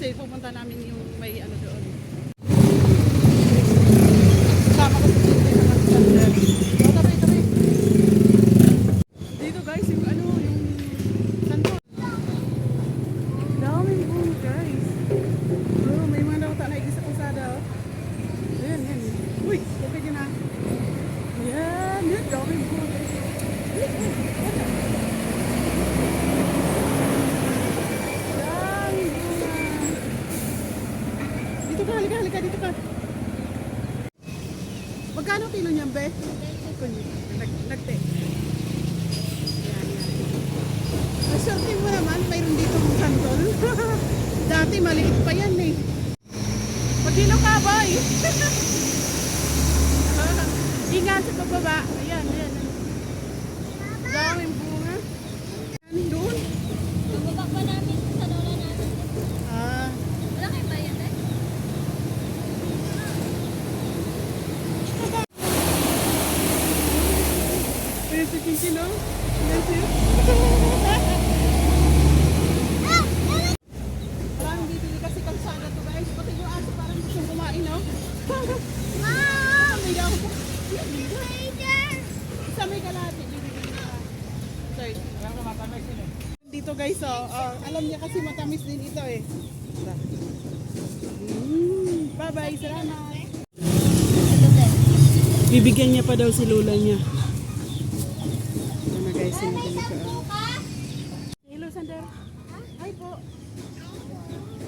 Kasi pupunta namin yung may ano doon. Sama ko sa. Oh. Dito guys, yung ano, santo. Daming buong guys. Oh, may mga nauta na sa kusada. Ayan, ayan. Uy, okay yun na. Ayan, yun, daming buong guys. Daming bunga. Dito ka, halika, halika, dito ka. Magkano kilo niyan, be? Nag, nagte. Yan, yan. Assorting mo naman, mayroon dito ng kantol. Dati maliit pa yan eh. Magkilo ka, boy? Ingat sa pagbaba. Ayan, ayan. Daming bunga. Yan, doon. Pagbaba pa namin sa lola namin. Ah, Wala kayong bayad eh? Ayan si Kinkin, no? Ayan siya. Maraming bibili kasi kalsada to guys. Pati yung aso parang gusto kumain, no? Ah, may daw. Isa may kalate, bibili na. Sorry. Dito guys, oh, oh, alam niya kasi matamis din ito eh. Mm, bye-bye, salamat. Bibigyan niya pa daw si Lola niya. Sinadali ko. ah. Hello, Sander. Hi po.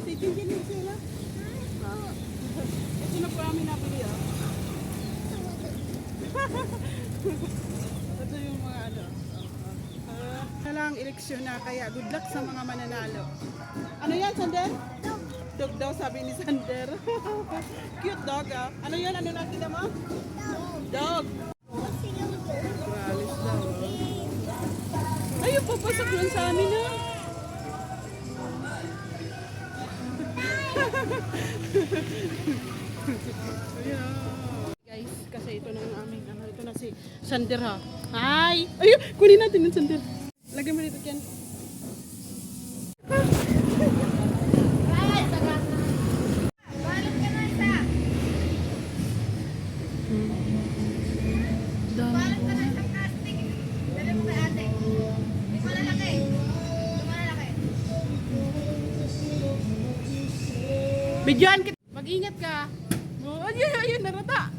Si Tintin yung sila. Ito na po amin napili ah. Ito yung mga ano. Na lang eleksyon na kaya good luck sa mga mananalo. Ano yan, Sander? Dog daw sabi ni Sander. Cute dog ah. Ano yan? Ano nakita mo? Dog. Walis papasok lang sa amin. Ayan. Guys, kasi ito na yung aming, ano, ito na si Sander ha. Hi! Ayun, kunin natin yung Sander. Lagyan mo dito, Ken. Bidyan kita. Mag-ingat ka. Oh, ayun, ayun, narata.